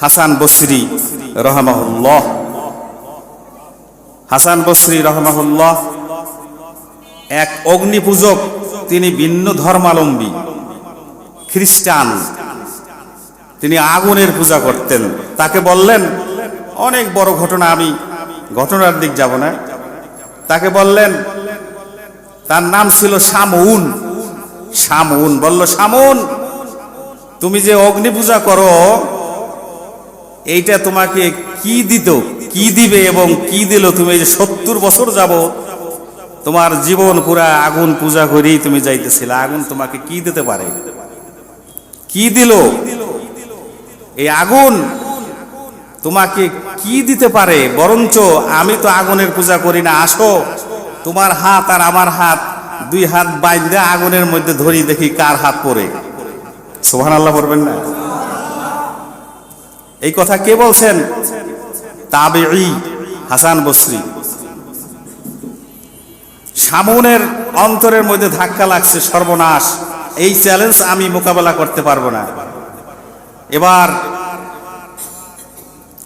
হাসান বসরি রহমাহুল্লাহ। হাসান বসরি রহমাহুল্লাহ এক অগ্নি পূজক তিনি ভিন্ন ধর্মাবলম্বী খ্রিস্টান। তিনি আগুনের পূজা করতেন। তাকে বললেন, অনেক বড় ঘটনা আমি, ঘটনার দিক যাব না। তাকে বললেন, তার নাম ছিল শামউন। শামউন বলল শামুন তুমি যে অগ্নি পূজা করো এইটা তোমাকে কি দিত, কি দিবে এবং কি দিল? তুমি যে সত্তর বছর যাব তোমার জীবন পুরা আগুন পূজা করেই তুমি যাইতেছিলে। আগুন তোমাকে কি দিতে পারে? কি দিল? এই আগুন তোমাকে কি দিতে পারে? বরঞ্চ আমি তো আগুনের পূজা করি না, আসো। তোমার হাত আর আমার হাত দুই হাত বাইন্দে আগুনের মধ্যে ধরি দেখি কার হাত পরে সোহান আল্লাহ পড়বেন না? এই কথা কে বলছেন? তাবেঈ হাসান বসরি। সামনের অন্তরের মধ্যে ধাক্কা লাগছে সর্বনাশ। এই চ্যালেঞ্জ আমি মোকাবেলা করতে পারব না। এবার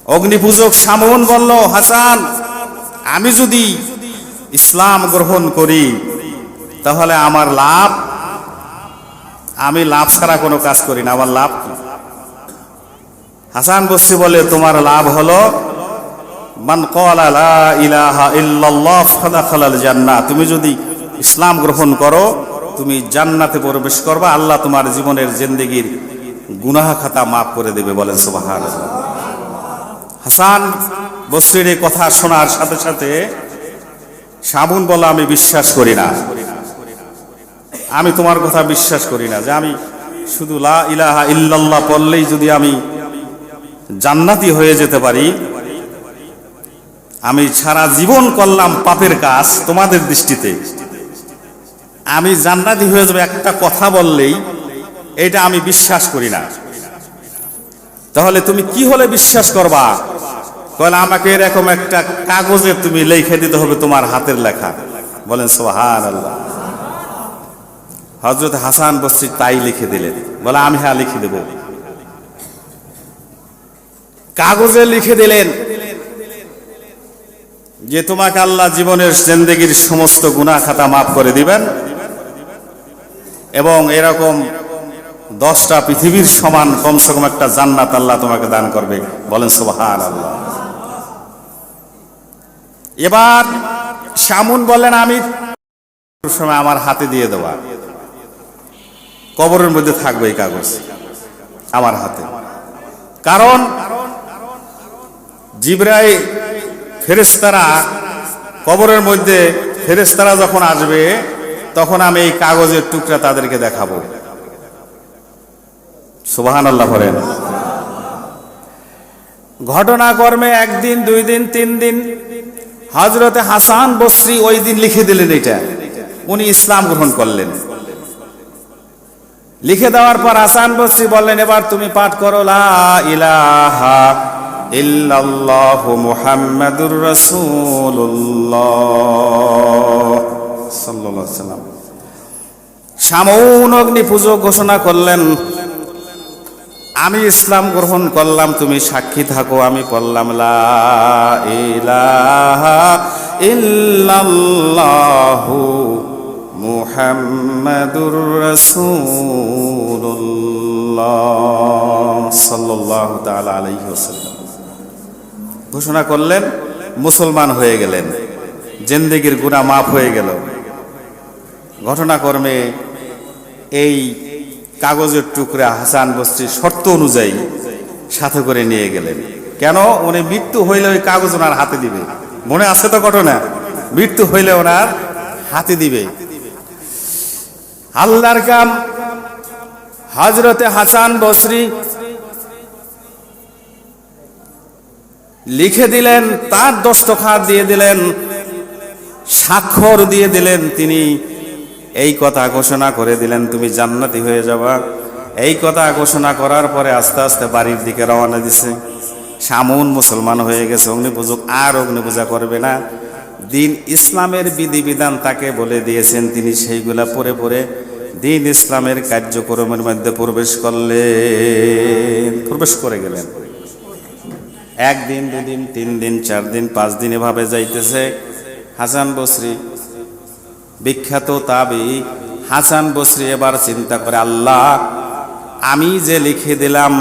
অগ্নিপূজক সামন বলল, হাসান, আমি যদি ইসলাম গ্রহণ করি, তাহলে আমার লাভ, আমি লাভ ছাড়া কোনো কাজ করি না। আমার লাভ কি? হাসান বসরি বলে, তোমার লাভ হলো মান জান্নাহ। তুমি যদি ইসলাম গ্রহণ করো, তুমি জান্নাতে প্রবেশ করবা, আল্লাহ তোমার জীবনের জিন্দেগির গুনাহ খাতা মাফ করে দেবে বলেন সুবহানাল্লাহ। হাসান বসরির এই কথা শোনার সাথে সাথে সাবুন বলা, আমি বিশ্বাস করি না। আমি তোমার কথা বিশ্বাস করি না যে আমি শুধু লা ইলাহা ইল্লাল্লাহ পড়লেই যদি আমি জান্নাতি হয়ে যেতে পারি। আমি সারা জীবন করলাম পাপের কাজ তোমাদের দৃষ্টিতে। আমি জান্নাতি হয়ে যাবে একটা কথা বললেই, এটা আমি বিশ্বাস করি না। তাহলে তুমি কি হলে বিশ্বাস করবা? বলে আমাকে এরকম একটা কাগজে তুমি লিখে দিতে হবে তোমার হাতের লেখা। বলেন সোহান আল্লাহ হজরত হাসান বসরি তাই লিখে দিলেন। বলে, আমি হ্যাঁ লিখে দেব। কাগজে লিখে দিলেন যে তোমাকে আল্লাহ জীবনের জিন্দগির সমস্ত গুনাহ খাতা মাফ করে দিবেন এবং এরকম দশটা পৃথিবীর সমান কমসে কম একটা জান্নাত আল্লাহ তোমাকে দান করবে। বলেন সুবহান আল্লাহ এবার শামুন বলেন আমি সময় আমার হাতে দিয়ে দেওয়া কবরের মধ্যে থাকবে এই কাগজ, আমার হাতে। কারণ জিব্রাই ফেরেস্তারা কবরের মধ্যে ফেরেস্তারা যখন আসবে, তখন আমি এই কাগজের টুকরা তাদেরকে দেখাবো। সুবাহান আল্লাহ বলেন। ঘটনাকর্মে একদিন, দুই দিন, তিন দিন হজরতে হাসান বসরি ওই দিন লিখে দিলেন এটা। উনি ইসলাম গ্রহণ করলেন। লিখে দেওয়ার পর হাসান বসরি বললেন, এবার তুমি পাঠ করো, লা ইলাহা সামৌন অগ্নি পুজো ঘোষণা করলেন, আমি ইসলাম গ্রহণ করলাম, তুমি সাক্ষী থাকো, আমি করলাম ইল্লাল্লাহু মুহাম্মাদুর রাসূলুল্লাহ। সাল্লাল্লাহু তাআলা আলাইহি ওয়াসাল্লাম। ঘোষণা করলেন, মুসলমান হয়ে গেলেন। জিন্দেগির গুনাহ মাফ হয়ে গেল। ঘটনাক্রমে এই কাগজের টুকরা হাসান বস্তির শর্ত অনুযায়ী সাথে করে নিয়ে গেলেন। কেন? উনি মৃত্যু হইলে ওই কাগজ ওনার হাতে দিবে। মনে আছে তো ঘটনা? মৃত্যু হইলে ওনার হাতে দিবে। আল্লাহর কাম হাজরতে হাসান বসরি লিখে দিলেন, তার দস্তখাত দিয়ে দিলেন, স্বাক্ষর দিয়ে দিলেন তিনি। এই কথা ঘোষণা করে দিলেন, তুমি জান্নাতি হয়ে যাবা। এই কথা ঘোষণা করার পরে আস্তে আস্তে বাড়ির দিকে রওনা দিছে। সামুন মুসলমান হয়ে গেছে, অগ্নিপূজক আর অগ্নিপূজা করবে না। দিন ইসলামের বিধিবিধান তাকে বলে দিয়েছেন, তিনি সেইগুলা পরে পরে দিন ইসলামের কার্যক্রমের মধ্যে প্রবেশ করলেন, প্রবেশ করে গেলেন। একদিন, দুদিন তিন দিন চার দিন পাঁচ দিন এভাবে যাইতেছে। হাসান বসরি, বিখ্যাত তাবি, হাসান বসরি এবার চিন্তা করে, আল্লাহ, আমি যে লিখে দিলাম,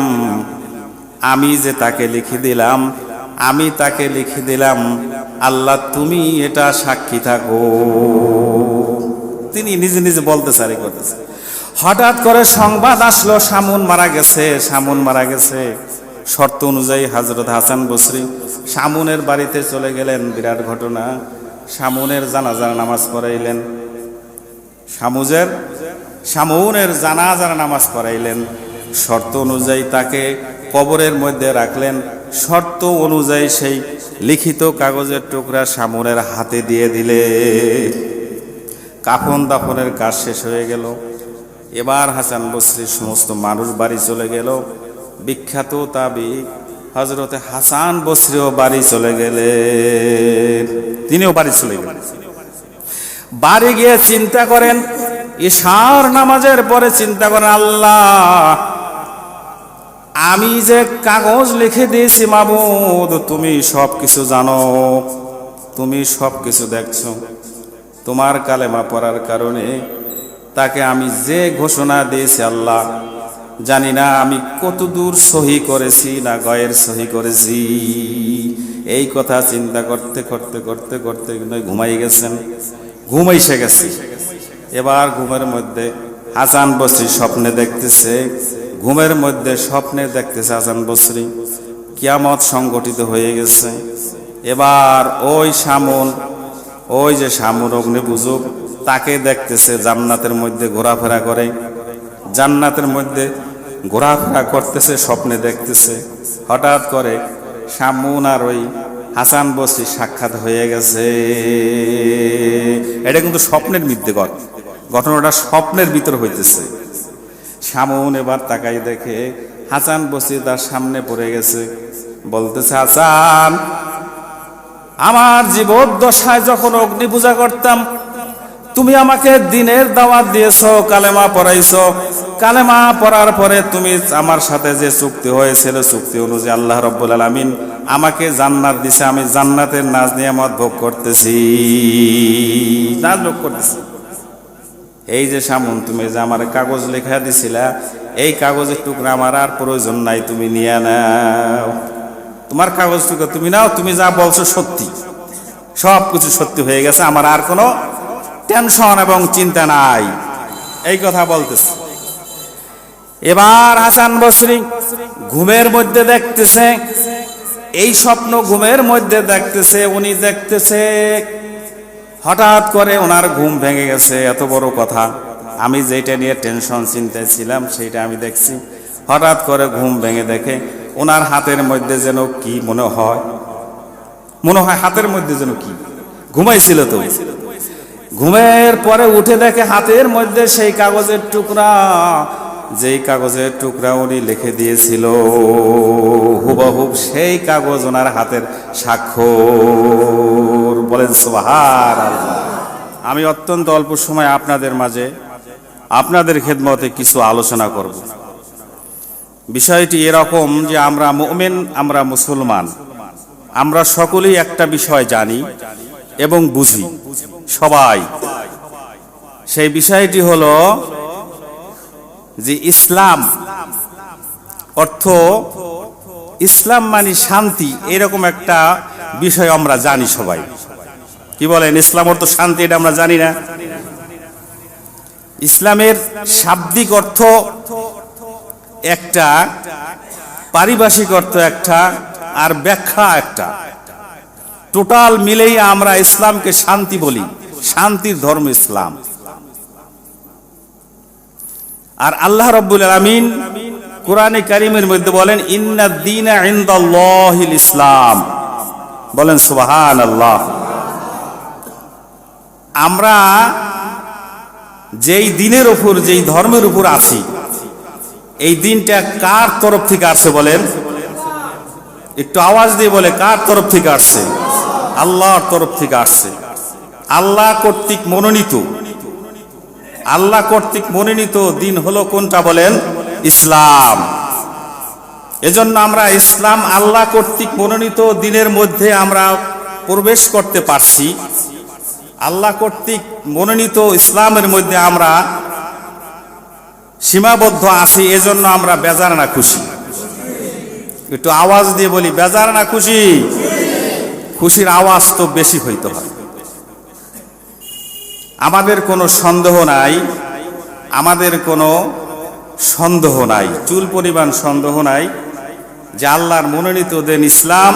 আমি যে তাকে লিখে দিলাম, আমি তাকে লিখে দিলাম, আল্লাহ, তুমি এটা সাক্ষী থাকো। তিনি নিজে নিজে বলতে চারি করতেছে। হঠাৎ করে সংবাদ আসলো, সামুন মারা গেছে, সামুন মারা গেছে। শর্ত অনুযায়ী হজরত হাসান বসরি সামুনের বাড়িতে চলে গেলেন। বিরাট ঘটনা। সামুনের জানাজার নামাজ পড়াইলেন। সামুজের সামুনের জানাজার নামাজ পড়াইলেন। শর্ত অনুযায়ী তাকে কবরের মধ্যে রাখলেন। শর্ত অনুযায়ী সেই লিখিত কাগজের টুকরা সামুনের হাতে দিয়ে দিলে। কাফন দাফনের কাজ শেষ হয়ে গেল। এবার হাসান বসরির সমস্ত মানুষ বাড়ি চলে গেল। বিখ্যাত তাবি হজরতে হাসান বসরিও বাড়ি চলে গেলেন। তিনিও বাড়ি চলে গেলেন। বাড়ি গিয়ে চিন্তা করেন, ঈশার নামাজের পরে চিন্তা করেন, আল্লাহ, আমি যে কাগজ লিখে দিয়েছি মাবুদ, তুমি সব কিছু জানো, তুমি সব কিছু দেখছ। তোমার কালেমা পড়ার কারণে তাকে আমি যে ঘোষণা দিয়েছি আল্লাহ জানি না আমি কত দূর সহি করেছি না গয়ের সহি করেছি। এই কথা চিন্তা করতে করতে করতে করতে ঘুমাই গেছেন। ঘুমাইসে গেছি। এবার ঘুমের মধ্যে হাসান বসরি স্বপ্নে দেখতেছে। ঘুমের মধ্যে স্বপ্নে দেখতেছে হাসান বসরি। কিয়ামত সংগঠিত হয়ে গেছে। এবার ওই সামন ওই যে সামুর অগ্নি বুঝুক তাকে দেখতেছে জান্নাতের মধ্যে ঘোরাফেরা করে। জান্নাতের মধ্যে ঘোরাফেরা করতেছে, স্বপ্নে দেখতেছে। হঠাৎ করে সামুন আর ওই হাসান বসরি সাক্ষাৎ হয়ে গেছে। এটা কিন্তু স্বপ্নের ঘট ঘটনাটা স্বপ্নের ভিতর হইতেছে। সামুন এবার তাকাই দেখে হাসান বসরি তার সামনে পড়ে গেছে। বলতেছে, হাসান, আমার জীবদ্দশায় যখন অগ্নি পূজা করতাম তুমি আমাকে দিনের দাওয়াত দিয়েছ, কালেমা পড়াইছো। কালেমা পড়ার পরে তুমি আমার সাথে যে চুক্তি হয়েছিল, চুক্তি অনুযায়ী আল্লাহ রব্বুল আলমিন আমাকে জান্নাত দিছে। আমি জান্নাতের নাজ নিয়ামত ভোগ করতেছি। নাজ ভোগ করতেছি। এই যে সামুন তুমি যে আমার কাগজ লেখা দিছিলা, এই কাগজের টুকরা আমার আর প্রয়োজন নাই, তুমি নিয়ে নাও। তোমার কাগজ টুকরা তুমি নাও, তুমি যা বলছো সত্যি। সব কিছু সত্যি হয়ে গেছে, আমার আর কোনো টেনশন এবং চিন্তা নাই। এই কথা বলতেছে। এবার হাসান বসরি ঘুমের মধ্যে দেখতেছে, এই স্বপ্ন ঘুমের মধ্যে দেখতেছে, উনি দেখতেছে, হঠাৎ করে ওনার ঘুম ভেঙে গেছে, এত বড় কথা। আমি যেটা নিয়ে টেনশন, চিন্তায় ছিলাম সেটা আমি দেখছি। হঠাৎ করে ঘুম ভেঙে দেখে ওনার হাতের মধ্যে যেন কি মনে হয় মনে হয় হাতের মধ্যে যেন কি। ঘুমাইছিল তো। ঘুমের পরে উঠে দেখে হাতের মধ্যে সেই কাগজের টুকরা। যেই কাগজের টুকরা উনি লিখে দিয়েছিল হুবহুব সেই কাগজ ওনার হাতের স্বাক্ষর। বলেন সোহার আমি অত্যন্ত অল্প সময় আপনাদের মাঝে আপনাদের খেদমতে কিছু আলোচনা করব। বিষয়টি এরকম যে আমরা মোমেন, আমরা মুসলমান। আমরা সকলেই একটা বিষয় জানি এবং বুঝি। সবাই। সেই বিষয়টি হলো যে ইসলাম অর্থ ইসলাম মানে শান্তি, এরকম একটা বিষয় আমরা জানি সবাই। কি বলেন, ইসলাম অর্থ শান্তি এটা আমরা জানি না। ইসলামের শাব্দিক অর্থ একটা, পারিভাষিক অর্থ একটা, আর ব্যাখ্যা একটা। টোটাল মিলেই আমরা ইসলামকে শান্তি বলি, শান্তির ধর্ম ইসলাম। আর আল্লাহ রব্বুল আলমিন কোরআনে কারিমের মধ্যে বলেন, ইন্না দিনা ইন্দাল্লাহিল ইসলাম। বলেন সুবাহান আল্লাহ আমরা যেই দিনের উপর, যেই ধর্মের উপর আছি, এই দিনটা কার তরফ থেকে আসছে বলেন? একটু আওয়াজ দিয়ে বলে, কার তরফ থেকে আসছে আল্লাহর তরফ থেকে আসছে। আল্লাহ কর্তৃক মনোনীত। আল্লাহ কর্তৃক মনোনীত দিন হলো কোনটা বলেন? ইসলাম। এজন্য আমরা ইসলাম আল্লাহ কর্তৃক মনোনীত দিনের মধ্যে আমরা প্রবেশ করতে পারছি। আল্লাহ কর্তৃক মনোনীত ইসলামের মধ্যে আমরা সীমাবদ্ধ আছি, এজন্য আমরা বেজার না খুশি। একটু আওয়াজ দিয়ে বলি, বেজার না খুশি? খুশির আওয়াজ তো বেশি হইতে হয়। আমাদের কোনো সন্দেহ নাই, আমাদের কোনো সন্দেহ নাই, চুল পরিমাণ সন্দেহ নাই যে আল্লাহর মনোনীত দেন ইসলাম,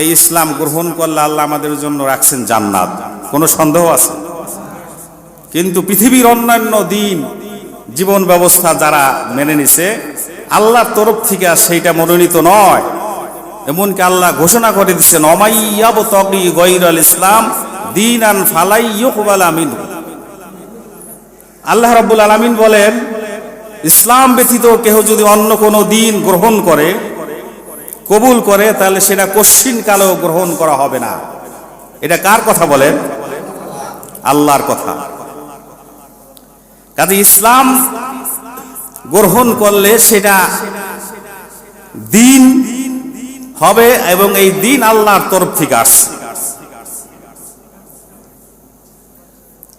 এই ইসলাম গ্রহণ করলে আল্লাহ আমাদের জন্য রাখছেন জান্নাত। কোনো সন্দেহ আছে? কিন্তু পৃথিবীর অন্যান্য দিন, জীবন ব্যবস্থা যারা মেনে নিছে, আল্লাহর তরফ থেকে সেইটা মনোনীত নয়। এমনকি আল্লাহ ঘোষণা করে দিচ্ছেন অমাইয়াব তগি গৈরল ইসলাম দিন আন ফালাই ইয়কুবাল আমিন। আল্লাহ রাব্বুল আলামিন বলেন, ইসলাম ব্যতীত কেহ যদি অন্য কোনো দিন গ্রহণ করে, কবুল করে, তাহলে সেটা কশ্চিন কালেও গ্রহণ করা হবে না। এটা কার কথা বলেন? আল্লাহর কথা। কাজে ইসলাম গ্রহণ করলে সেটা দিন হবে এবং এই দিন আল্লাহর তরফ থেকে আসছে।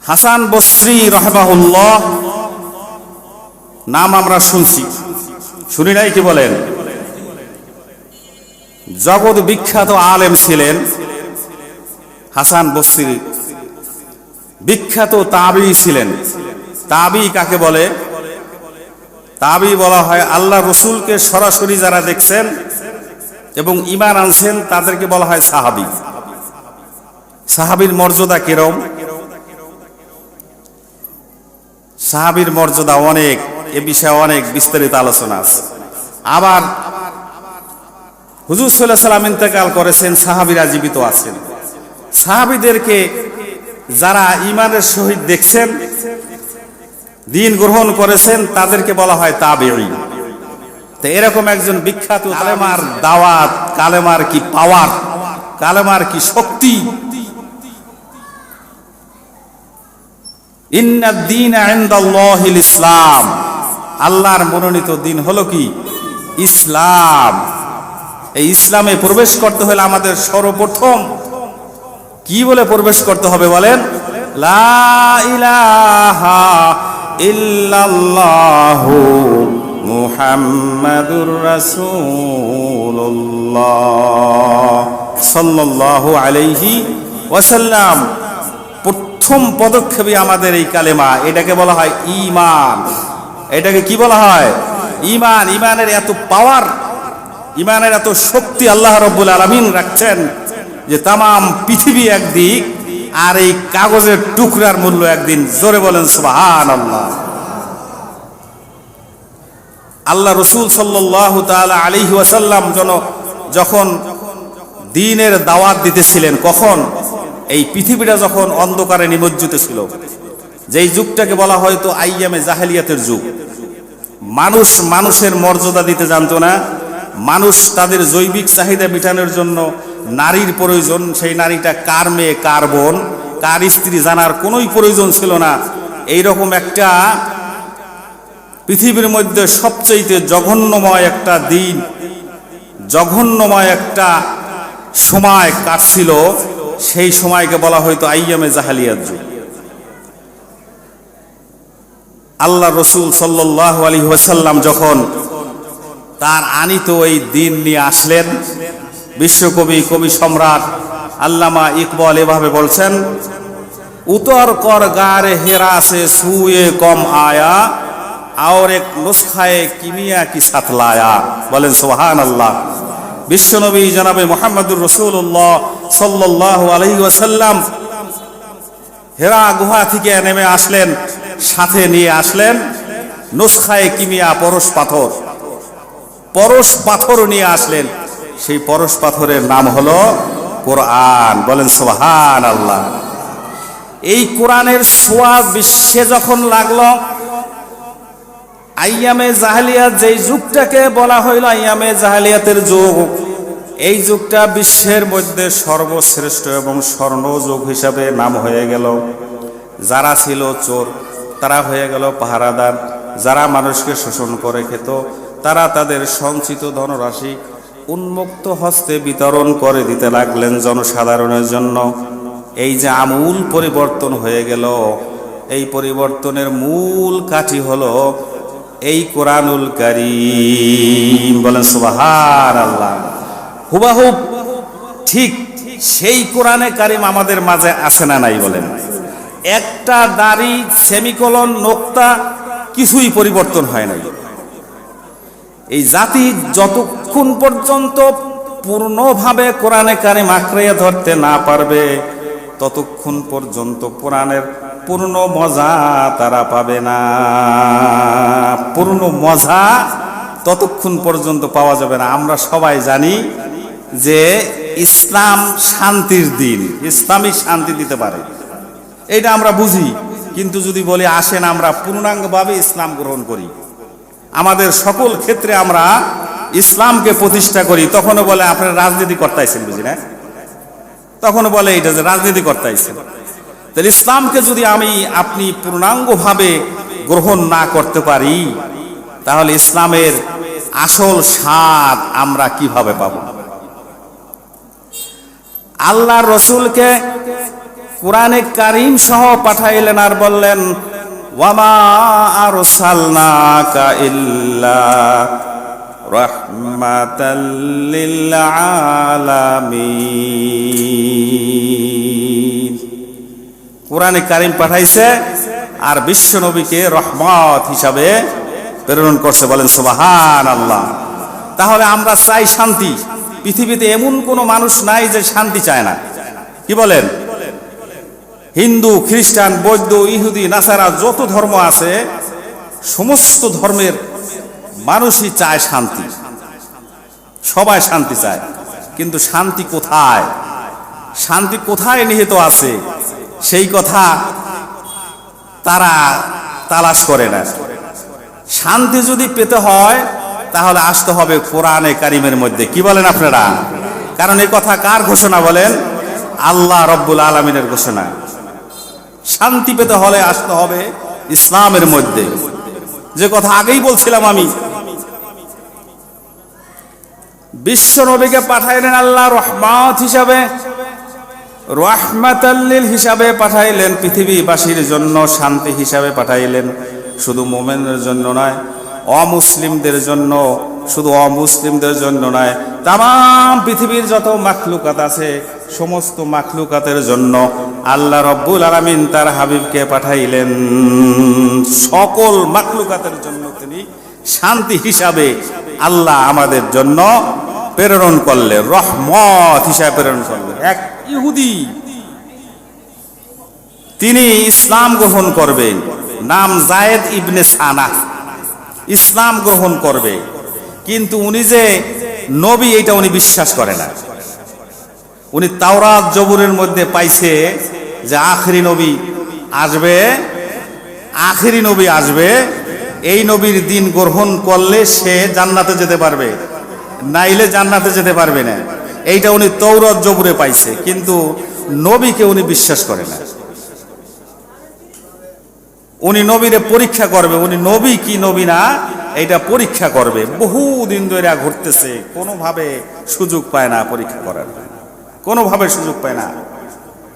হাসান বসরি রহমাহুল্লাহ, নাম আমরা শুনছি। শুনি নাই কি বলেন? জগৎ বিখ্যাত আলেম ছিলেন হাসান বসরি বিখ্যাত তাবি ছিলেন। তাবি কাকে বলে? তাবি বলা হয় আল্লাহ রসুলকে সরাসরি যারা দেখছেন এবং ইমান আনছেন, তাদেরকে বলা হয় সাহাবি। সাহাবির মর্যাদা কিরম? সাহাবির মর্যাদা অনেক, এ বিষয়ে অনেক বিস্তারিত আলোচনা আছে। আবার হুজুর সাল্লাহ সাল্লাম ইন্তেকাল করেছেন, সাহাবিরা জীবিত আছেন। সাহাবিদেরকে যারা ইমানের সহিত দেখছেন, দিন গ্রহণ করেছেন, তাদেরকে বলা হয় তাবেঈ তো এরকম একজন বিখ্যাত কালেমার দাওয়াত, কালেমার কি পাওয়ার কালেমার কি শক্তি? ইসলাম। আল্লাহর মনোনীত দিন হলো কি? ইসলাম। এই ইসলামে প্রবেশ করতে হলে আমাদের সর্বপ্রথম কি বলে প্রবেশ করতে হবে বলেন? লা ইলাহা ইল্লাল্লাহু মুহাম্মাদুর রাসূলুল্লাহ সাল্লাল্লাহু আলাইহি ওয়াসাল্লাম। প্রথম পদক্ষেপে আমাদের এই কালেমা। এটাকে বলা হয় ঈমান। এটাকে কি বলা হয়? ঈমান। ঈমানের এত পাওয়ার, ঈমানের এত শক্তি আল্লাহ রব্বুল আলামিন রাখছেন যে তামাম পৃথিবী একদিক আর এই কাগজের টুকরার মূল্য একদিন জোরে বলেন সুবাহান আল্লাহ আল্লাহ রসুল সাল্লাহ তালা আলিহি ওয়াসাল্লাম যেন যখন দিনের দাওয়াত দিতেছিলেন, কখন? এই পৃথিবীটা যখন অন্ধকারে নিমজ্জিত ছিল। যেই যুগটাকে বলা হয়তো আইয়ামে জাহেলিয়াতের যুগ। মানুষ মানুষের মর্যাদা দিতে জানতো না। মানুষ তাদের জৈবিক চাহিদা মেটানোর জন্য নারীর প্রয়োজন। সেই নারীটা কার মেয়ে, কার বোন, কার স্ত্রী জানার কোনোই প্রয়োজন ছিল না। এইরকম একটা পৃথিবীর মধ্যে সবচেয়ে জঘন্যময় একটা দিন, জঘন্যময় একটা সময় কাটছিল সেই সময়কে বলা হয়তো আইয়ামে জাহালিয়াত যুগ। আল্লাহ রসুল সাল্লাহ আলী ওয়াসাল্লাম যখন তার আনিত এই দিন নিয়ে আসলেন, বিশ্বকবি, কবি, সম্রাট আল্লামা ইকবল এভাবে বলছেন, উতর কর গারে হেরা সে সুয়ে কম আয়া আর এক নুসখায়ে কিমিয়া কি সাতলায়া বলেন সোহান আল্লাহ বিশ্বনবী জনাবে মোহাম্মদুর রসুল্লাহ সাল্লাহ আলহি ওয়াসাল্লাম হেরা গুহা থেকে নেমে আসলেন, সাথে নিয়ে আসলেন নুসখায়ে কিমিয়া পরশ পাথর। পরশ পাথর নিয়ে আসলেন, সেই পরশ পাথরের নাম হলো কোরআন। বলেন সোহান আল্লাহ এই কোরআনের সোয়া বিশ্বে যখন লাগল আইয়ামে জাহালিয়াত যেই যুগটাকে বলা হইল আইয়ামে জাহালিয়াতের যুগ, এই যুগটা বিশ্বের মধ্যে সর্বশ্রেষ্ঠ এবং স্বর্ণ যুগ হিসাবে নাম হয়ে গেল। যারা ছিল চোর, তারা হয়ে গেল পাহারাদার। যারা মানুষকে শোষণ করে খেত, তারা তাদের সঞ্চিত ধনরাশি উন্মুক্ত হস্তে বিতরণ করে দিতে লাগলেন জনসাধারণের জন্য। এই যে আমূল পরিবর্তন হয়ে গেল, এই পরিবর্তনের মূল কাঠি হলো এই কোরআনুল কারীম বলেন সুবাহার আল্লাহ হুবাহু, ঠিক সেই কোরআনে কারিম আমাদের মাঝে আছে না নাই বলেন। একটা দাড়ি, সেমিকলন, নোক্তা কিছুই পরিবর্তন হয় নাই। এই জাতি যতক্ষণ পর্যন্ত পূর্ণভাবে কোরআনে কারিম আঁকড়িয়ে ধরতে না পারবে, ততক্ষণ পর্যন্ত কোরআনের পূর্ণ মজা তারা পাবে না। পূর্ণ মজা ততক্ষণ পর্যন্ত পাওয়া যাবে না। আমরা সবাই জানি যে ইসলাম শান্তির দিন, ইসলামই শান্তি দিতে পারে। এটা আমরা বুঝি, কিন্তু যদি বলি আসেন আমরা পূর্ণাঙ্গভাবে ইসলাম গ্রহণ করি। আমাদের সকল ক্ষেত্রে আমরা ইসলামকে প্রতিষ্ঠা করি, তখনও বলে আপনার রাজনীতি করতেছেন বুঝি না? তখনও বলে এটা যে রাজনীতি করতেছেন তাহলে ইসলামকে যদি আমি, আপনি পূর্ণাঙ্গভাবে গ্রহণ না করতে পারি, তাহলে ইসলামের আসল স্বাদ আমরা কীভাবে পাবো? আল্লাহ রসুলকে কোরআনে কারিম সহ পাঠাইলেন আর বললেন, ওয়ামা আরসালনাকা ইল্লা রাহমাতাল লিল আলামিন। কোরআনে কারিম পাঠাইছে আর বিশ্ব নবীকে রহমত হিসাবে প্রেরণ করছে, বলেন সুবাহান আল্লাহ তাহলে আমরা চাই শান্তি। পৃথিবীতে এমন কোনো মানুষ নাই যে শান্তি চায় না। কি বলেন? হিন্দু, খ্রিস্টান, বৌদ্ধ, ইহুদি, নাসারা, যত ধর্ম আছে, সমস্ত ধর্মের মানুষই চায় শান্তি। সবাই শান্তি চায়। কিন্তু শান্তি কোথায়? শান্তি কোথায় নিহিত আছে? সেই কথা তারা তালাশ করে না। শান্তি যদি পেতে হয়, তাহলে আসতে হবে কোরআনে কারিমের মধ্যে। কি বলেন আপনারা? কারণ এই কথা কার ঘোষণা বলেন? আল্লাহ রব্বুল আলমিনের ঘোষণা। শান্তি পেতে হলে আসতে হবে ইসলামের মধ্যে। যে কথা আগেই বলছিলাম আমি। বিশ্ব নবীকে পাঠাইলেন আল্লাহ রহমত হিসাবে। রহমাতাল্লিল হিসাবে পাঠাইলেন পৃথিবীবাসীর জন্য, শান্তি হিসাবে পাঠাইলেন। শুধু মোমেনের জন্য নয়, অমুসলিমদের জন্য, শুধু অমুসলিমদের জন্য নয় তাম পৃথিবীর যত মাখলুকাত আছে, সমস্ত মাখলুকাতের জন্য আল্লাহ রব্বুল আলমিন তার হাবিবকে পাঠাইলেন। সকল মাখলুকাতের জন্য তিনি শান্তি হিসাবে আল্লাহ আমাদের জন্য প্রেরণ করলেন, রহমত হিসাবে প্রেরণ করলেন। এক ইহুদি। তিনি ইসলাম গ্রহণ করবেন। নাম জায়েদ ইবনে সানা। ইসলাম গ্রহণ করবে। কিন্তু উনি যে নবী, এটা উনি বিশ্বাস করে না। উনি তাওরাত জবুরের মধ্যে পাইছে যে আখরি নবী আসবে, আখরি নবী আসবে, এই নবীর দিন গ্রহণ করলে সে জান্নাতে যেতে পারবে, নাইলে জান্নাতে যেতে পারবে না। এইটা উনি তৌরত জবুরে পাইছে, কিন্তু নবীকে উনি বিশ্বাস করে না। উনি নবীরে পরীক্ষা করবে, উনি নবী কি নবী না, এইটা পরীক্ষা করবে। বহু দিন ধরে ঘুরতেছে, কোনোভাবে সুযোগ পায় না পরীক্ষা করার। কোনোভাবে সুযোগ পায় না।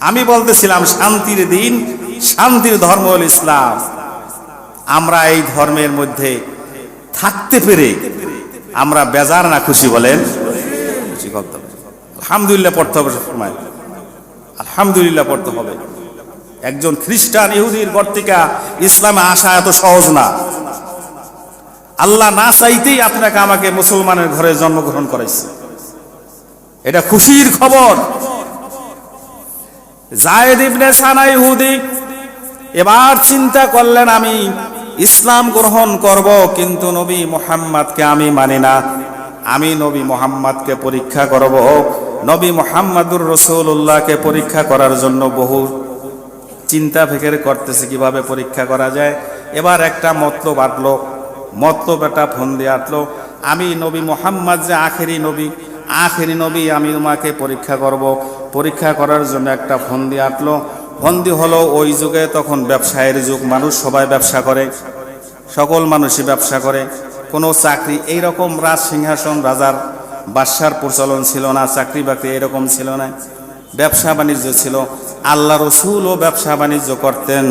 আমি বলতেছিলাম, শান্তির দিন, শান্তির ধর্ম হল ইসলাম। আমরা এই ধর্মের মধ্যে থাকতে পেরে আমরা বেজার না খুশি বলেন? খুশি করতে আলহামদুলিল্লাহ পড়তে হবে সবসময় আলহামদুলিল্লাহ পড়তে হবে। একজন খ্রিস্টান ইহুদির ঘর থেকে ইসলামে আসা এত সহজ না। আল্লাহ না চাইতেই আপনাকে আমাকে মুসলমানের ঘরে জন্মগ্রহণ করাইছে। এটা খুশির খবর। জায়েদ ইবনে সানা ইহুদি, এবার চিন্তা করলেন, আমি ইসলাম গ্রহণ করব, কিন্তু নবী মোহাম্মদকে আমি মানি না। আমি নবী মোহাম্মদকে পরীক্ষা করব। নবী মোহাম্মদুর রসুল্লাহকে পরীক্ষা করার জন্য বহু চিন্তা ফেকের করতেছে কীভাবে পরীক্ষা করা যায়। এবার একটা মতলব আটলো। মতলব একটা ফোন দিয়ে আটলো। আমি নবী মোহাম্মদ যে আখেরি নবী আখেরি নবী আমি তোমাকে পরীক্ষা করব। পরীক্ষা করার জন্য একটা ফোন দিয়ে আটলো। ফন্দি হলো ওই যুগে তখন ব্যবসায়ের যুগ, মানুষ সবাই ব্যবসা করে। সকল মানুষই ব্যবসা করে। কোনো চাকরি এই রকম রাজ সিংহাসন রাজার বাদশার প্রচলন ছিল না, চাকরি বাকরি এরকম ছিল না। ব্যবসা বাণিজ্য ছিল। আল্লাহ রসুলও ব্যবসা বাণিজ্য করতেন।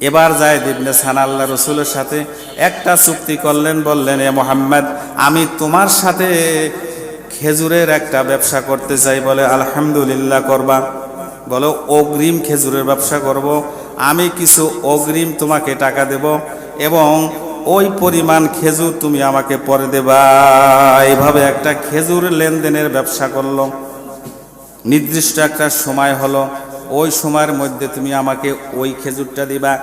এবার যায় দিবনে সান আল্লাহ রসুলের সাথে একটা চুক্তি করলেন, বললেন, এ মোহাম্মদ, আমি তোমার সাথে খেজুরের একটা ব্যবসা করতে চাই। বলে, আলহামদুলিল্লাহ করবা। বলো, অগ্রিম খেজুরের ব্যবসা করব। আমি কিছু অগ্রিম তোমাকে টাকা দেব। এবং ওই পরিমাণ খেজুর তুমি আমাকে পরে দেবা। এইভাবে একটা খেজুর লেনদেনের ব্যবসা করল। নির্দিষ্ট একটা সময় হলো, ওই সময়ের মধ্যে তুমি আমাকে ওই খেজুরটা দিবা।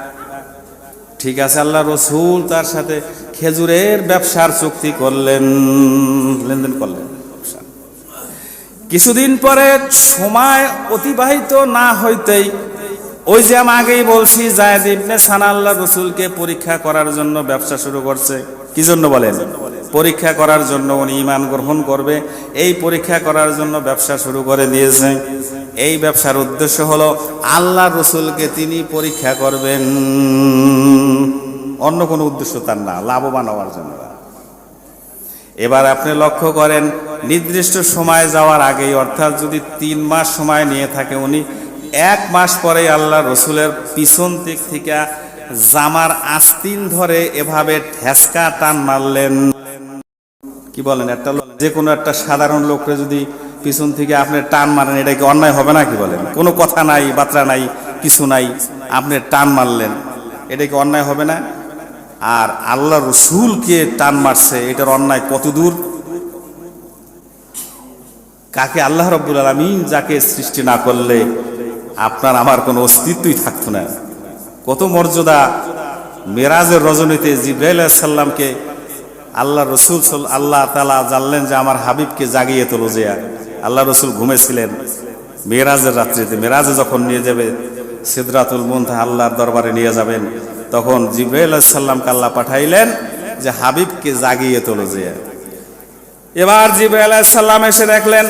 ঠিক আছে, আল্লাহ রসুল তার সাথে খেজুরের ব্যবসার চুক্তি করলেন, লেনদেন করলেন। কিছুদিন পরে সময় অতিবাহিত না হইতেই ওই যে আমি আগেই বলছি, জায়দ ইবনে সানা আল্লাহ রসুলকে পরীক্ষা করার জন্য ব্যবসা শুরু করছে। কি জন্য বলেন? পরীক্ষা করার জন্য উনি ইমান গ্রহণ করবে। এই পরীক্ষা করার জন্য ব্যবসা শুরু করে দিয়েছে। এই ব্যবসার উদ্দেশ্য হলো আল্লাহ রসুলকে তিনি পরীক্ষা করবেন। অন্য কোনো উদ্দেশ্য তার না, লাভবান হওয়ার জন্য। এবার আপনি লক্ষ্য করেন, নির্দিষ্ট সময় যাওয়ার আগেই, অর্থাৎ যদি তিন মাস সময় নিয়ে থাকে উনি এক মাস পরে আল্লাহ রসুলের পিছন দিক থেকে জামার আস্তিন ধরে এভাবে ঠেসকা টান মারলেন। কি বলেন, একটা যে কোনো একটা সাধারণ লোককে যদি পিছন থেকে আপনি টান মারেন, এটা কি অন্যায় হবে না কি বলেন? কোনো কথা নাই বার্তা নাই, কিছু নাই, আপনি টান মারলেন, এটা কি অন্যায় হবে না? আর আল্লাহ রসুলকে টান মারছে, এটার অন্যায় কত দূর কাকে? আল্লাহ রব্বুল আলমিন যাকে সৃষ্টি না করলে আপনার আমার কোনো অস্তিত্বই থাকতো না। কত মর্যাদা মেরাজের রজনীতে জিব্রাইল সাল্লামকে আল্লাহ রসুল সাল- আল্লাহ তালা জানলেন যে আমার হাবিবকে জাগিয়ে তোলো যে আল্লাহ রসুল ঘুমেছিলেন মেরাজের রাত্রিতে। মেরাজে যখন নিয়ে যাবে, সিদরাতুল মুনথা আল্লাহর দরবারে নিয়ে যাবেন, তখন জিব্রাইল সাল্লামকে আল্লাহ পাঠাইলেন যে হাবিবকে জাগিয়ে তোলো যে এবার জিব্রাইল সাল্লাম এসে দেখলেন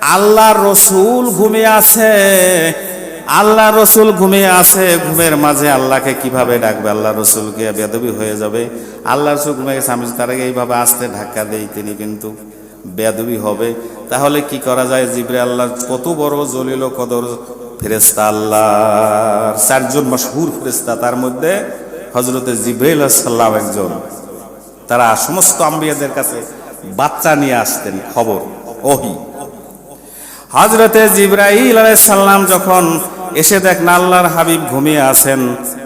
আল্লাহ রসুল ঘুমিয়ে আছে। আল্লাহ রসুল ঘুমিয়ে আছে, ঘুমের মাঝে আল্লাহকে কীভাবে ডাকবে? আল্লাহ রসুলকে বেদবি হয়ে যাবে। আল্লাহ রসুল ঘুমিয়ে গেছে, আমি তার আগে এইভাবে আসতে ধাক্কা দেই তিনি কিন্তু বেদবি হবে। তাহলে কি করা যায়? জিবরে আল্লাহ কত বড় জলিল কদর ফেরেস্তা আল্লাহর। চারজন মশহুর ফেরেস্তা তার মধ্যে হজরতে জিব্রাইল সাল্লাম একজন। তারা সমস্ত আম্বিয়াদের কাছে বাচ্চা নিয়ে আসতেন, খবর, ওহি। হজরতে জিব্রাইল সাল্লাম যখন এসে দেখেন আল্লাহর হাবিব ঘুমিয়ে আছেন,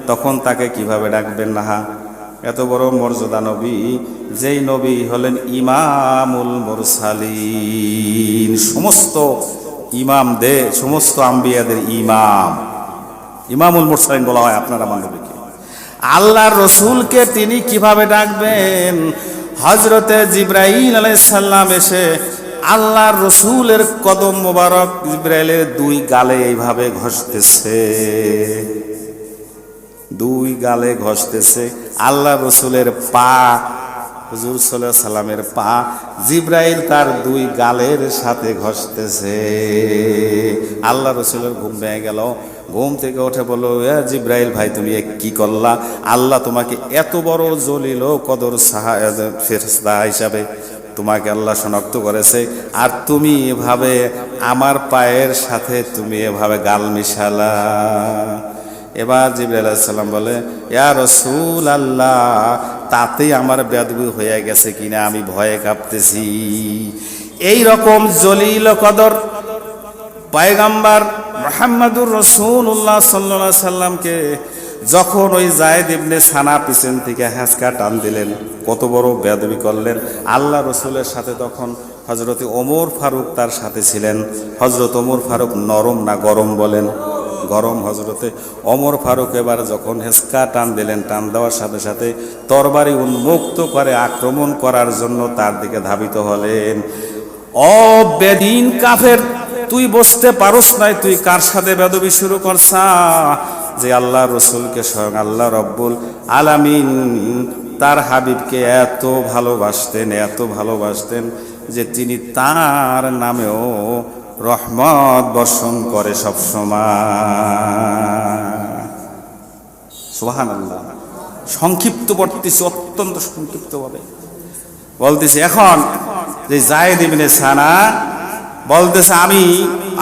তখন তাকে কীভাবে ডাকবেন না এত বড় মর্যাদা নবী, যেই নবী হলেন ইমামুল মুরসালিন। সমস্ত ইমাম দে, সমস্ত আম্বিয়াদের ইমাম। ইমামুল মুরসালিন বলা হয় আপনার আমার নবীকে। আল্লাহর রসুলকে তিনি কীভাবে ডাকবেন? হজরতে জিব্রাইল আলাইসাল্লাম এসে আল্লাহর রসুলের কদম মোবারক জিব্রাইলের দুই গালে এইভাবে ঘষতেছে। দুই গালে ঘষতেছে। আল্লাহ রসুলের পা, হুজুর সাল্লাহ সাল্লামের পা জিব্রাইল তার দুই গালের সাথে ঘষতেছে। আল্লাহ রসুলের ঘুম ভেঙে গেল। ঘুম থেকে উঠে বলল জিব্রাইল ভাই, তুমি কি করলা? আল্লাহ তোমাকে এত বড় জলিল কদর সাহা ফেরস্তা হিসাবে তোমাকে আল্লাহ শনাক্ত করেছে। আর তুমি এভাবে আমার পায়ের সাথে তুমি এভাবে গাল মিশালা। এবার জিবরাইল সাল্লাম বলে, ইয়া রসুল আল্লাহ তাতেই আমার বেদবি হয়ে গেছে কিনা আমি ভয়ে কাঁপতেছি। এই রকম জলিল কদর পায়গাম্বার মোহাম্মদুর রসুল্লাহ সাল্লা সাল্লামকে যখন ওই জায়দ ইবনে সানা পিছন থেকে হ্যাঁচকা টান দিলেন, কত বড় বেদবি করলেন। আল্লাহ রসুলের সাথে তখন হজরত ওমর ফারুক তার সাথে ছিলেন। হজরত ওমর ফারুক নরম না গরম বলেন? গরম হজরতে অমর ফারুক এবার যখন হেসকা টান দিলেন, টান দেওয়ার সাথে সাথে তরবারি উন্মুক্ত করে আক্রমণ করার জন্য তার দিকে ধাবিত হলেন। অ বেদিন কাফের তুই বসতে পারস নাই, তুই কার সাথে বেদবি শুরু করছা? যে আল্লাহ রসুলকে স্বয়ং আল্লাহ রব্বুল আলামিন তার হাবিবকে এত ভালোবাসতেন এত ভালোবাসতেন যে তিনি তার নামেও রহমত বর্ষণ করে সব সময়। আল্লাহ সংক্ষিপ্ত পড়তেছে অত্যন্ত সংক্ষিপ্তভাবে। বলতেছি, এখন যে জায়েদ ইবনে সানা বলতেছে, আমি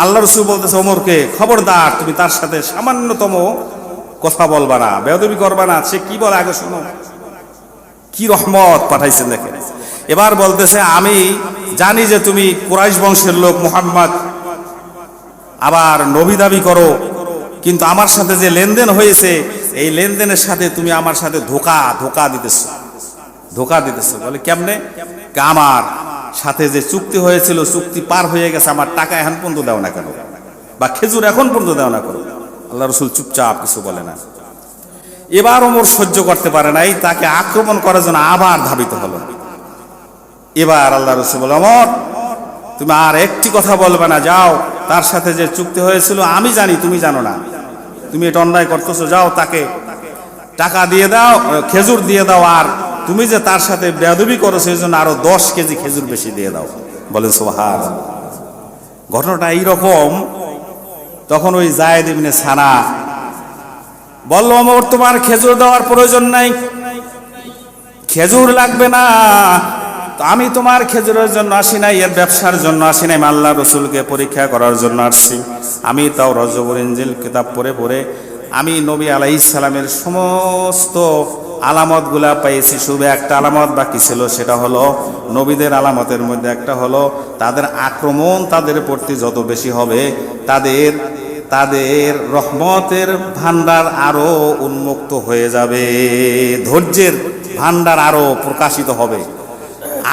আল্লাহ রসুল বলতেছে, ওমরকে খবরদার, তুমি তার সাথে সামান্যতম কথা বলবা না বেদবি করবা না, সে কি বলে আগে শোনো। কি রহমত পাঠাইছেন দেখেন। এবার বলতেছে, আমি জানি যে তুমি কুরাইশ বংশের লোক, মুহাম্মদ। আবার নবী দাবি করো, কিন্তু আমার সাথে যে লেনদেন হয়েছে, এই লেনদেনের সাথে তুমি আমার সাথে ধোকা ধোকা দিতেছো। ধোকা দিতেছো। বলে, কেমনে? আমার সাথে যে চুক্তি হয়েছিল, চুক্তি পার হয়ে গেছে, আমার টাকা এখন পর্যন্ত দেও না কেন? বা খেজুর এখন পর্যন্ত দেও না করো আল্লাহ রসুল চুপচাপ কিছু বলে না। এবার ওমর সহ্য করতে পারে নাই, তাকে আক্রমণ করার জন্য আবার ধাবিত হলো। এবার আল্লাহ রসুল বলে অমর তুমি আর একটি কথা বলবে না, যাও। তার সাথে যে চুক্তি হয়েছিল, আমি জানি, তুমি জানো না। তুমি এটা অন্যায় করতেছো, যাও, তাকে টাকা দিয়ে দাও, খেজুর দিয়ে দাও, আর তুমি যে তার সাথে বেদবি করো, সেই জন্য আরও দশ কেজি খেজুর বেশি দিয়ে দাও। বলেন সোহার ঘটনাটা এইরকম, তখন ওই জায়েদ ইবনে সানা বলল, আমার তোমার খেজুর দেওয়ার প্রয়োজন নাই। খেজুর লাগবে না। তো আমি তোমার খেজুরের জন্য আসি নাই, এর ব্যবসার জন্য আসি নাই। আল্লাহ রসুলকে পরীক্ষা করার জন্য আসছি। আমি তাও রজবর ইঞ্জিল কিতাব পড়ে পড়ে আমি নবী আলাই ইসলামের সমস্ত আলামতগুলা পেয়েছি শুধু একটা আলামত বাকি ছিল, সেটা হলো নবীদের আলামতের মধ্যে একটা হলো তাদের আক্রমণ তাদের প্রতি যত বেশি হবে, তাদের তাদের রহমতের ভান্ডার আরও উন্মুক্ত হয়ে যাবে, ধৈর্যের ভান্ডার আরও প্রকাশিত হবে।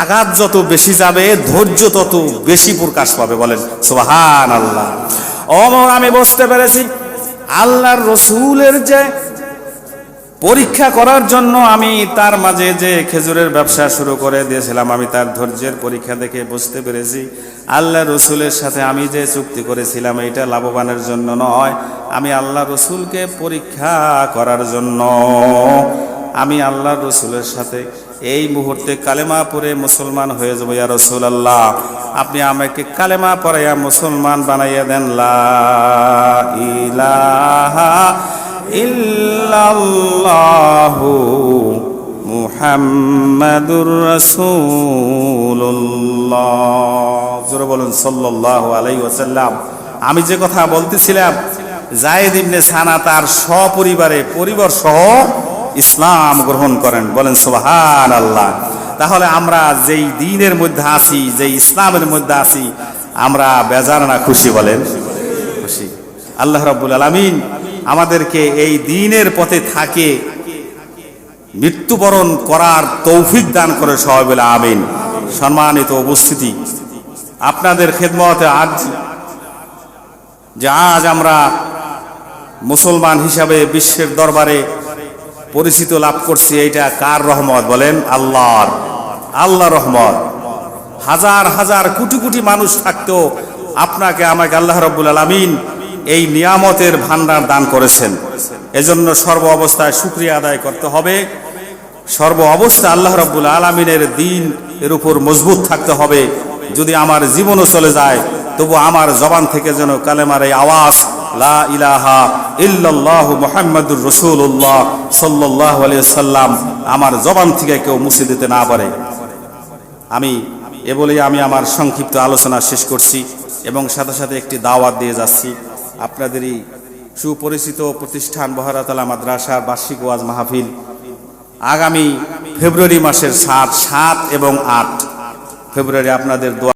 আঘাত যত বেশি যাবে, ধৈর্য তত বেশি প্রকাশ পাবে বলেন সুবাহান আল্লাহ অমর, আমি বুঝতে পেরেছি, আল্লাহর রসুলের যে পরীক্ষা করার জন্য আমি তার মাঝে যে খেজুরের ব্যবসা শুরু করে দিয়েছিলাম, আমি তার ধৈর্যের পরীক্ষা দেখে বুঝতে পেরেছি। আল্লাহ রসুলের সাথে আমি যে চুক্তি করেছিলাম, এটা লাভবানের জন্য নয়। আমি আল্লাহ রসুলকে পরীক্ষা করার জন্য। আমি আল্লাহ রসুলের সাথে এই মুহূর্তে কালেমা পরে মুসলমান হয়ে যাব, ইয়া রসুল আল্লাহ আপনি আমাকে কালেমা পড়াইয়া মুসলমান বানাইয়া দেন, লা ইলাহা ইল্লাল্লাহু মুহাম্মাদুর রাসূলুল্লাহ। জোরে বলুন, সাল্লাল্লাহু আলাইহি ওয়াসাল্লাম। আমি যে কথা বলতেছিলাম, জায়েদ ইবনে সানা তার সপরিবারে পরিবার সহ ইসলাম গ্রহণ করেন। বলেন সুবহান আল্লাহ তাহলে আমরা যেই দিনের মধ্যে আছি, যেই ইসলামের মধ্যে আছি, আমরা বেজার না খুশি বলেন? খুশি। আল্লাহ রাব্বুল আলামিন আমাদেরকে এই দিনের পথে থাকে। মৃত্যুবরণ করার তৌফিক দান করে সহবেলা আমিন। সম্মানিত উপস্থিতি। আপনাদের খেদমতে আজ, যে আজ আমরা মুসলমান হিসাবে বিশ্বের দরবারে পরিচিত লাভ করছি, এইটা কার রহমত বলেন? আল্লাহর। আল্লাহ রহমত। হাজার হাজার কোটি কোটি মানুষ থাকতো, আপনাকে, আমাকে আল্লাহ রব্বুল আলমিন এই নিয়ামতের ভান্ডার দান করেছেন। এজন্য সর্ব অবস্থায় শুক্রিয়া আদায় করতে হবে। সর্ব অবস্থায় আল্লাহ রব্বুল আলমিনের দিন এর উপর মজবুত থাকতে হবে। যদি আমার জীবনও চলে যায়, তবু আমার জবান থেকে যেন কালেমার এই আওয়াজ, লা ইলাহা ইল্লাল্লাহ মুহাম্মাদুর রাসূলুল্লাহ সাল্লাল্লাহু আলাইহি সাল্লাম আমার জবান থেকে কেউ মুছে দিতে না পারে। আমি এ বলেই আমি আমার সংক্ষিপ্ত আলোচনা শেষ করছি এবং সাথে সাথে একটি দাওয়াত দিয়ে যাচ্ছি। আপনাদেরই সুপরিচিত প্রতিষ্ঠান বহরাতলা মাদ্রাসার বার্ষিক ওয়াজ মাহফিল আগামী ফেব্রুয়ারি মাসের সাত সাত এবং আট। ফেব্রুয়ারি আপনাদের দোয়া